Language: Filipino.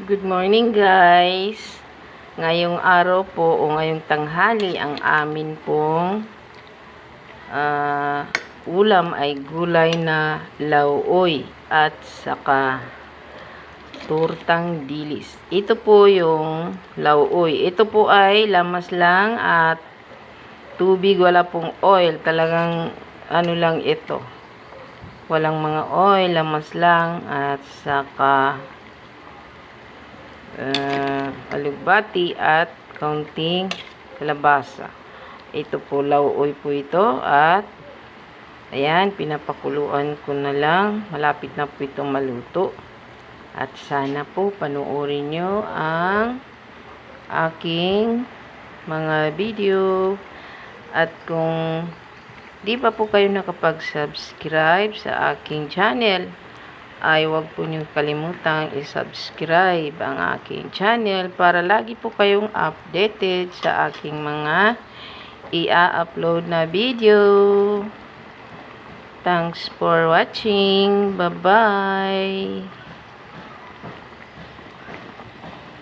Good morning guys. Ngayong araw po o ngayong tanghali ang amin pong ah, ulam ay gulay na lauoy at saka turtang dilis. Ito po yung lauoy. Ito po ay lamas lang at tubig, wala pong oil. Talagang ano lang ito. Walang mga oil, lamas lang at saka uh, alugbati at kaunting kalabasa. Ito po, lauoy po ito at ayan, pinapakuluan ko na lang. Malapit na po itong maluto. At sana po panuorin nyo ang aking mga video. At kung di pa po kayo nakapag-subscribe sa aking channel, ay huwag po niyong kalimutang i-subscribe ang aking channel para lagi po kayong updated sa aking mga i-upload na video. Thanks for watching. Bye-bye.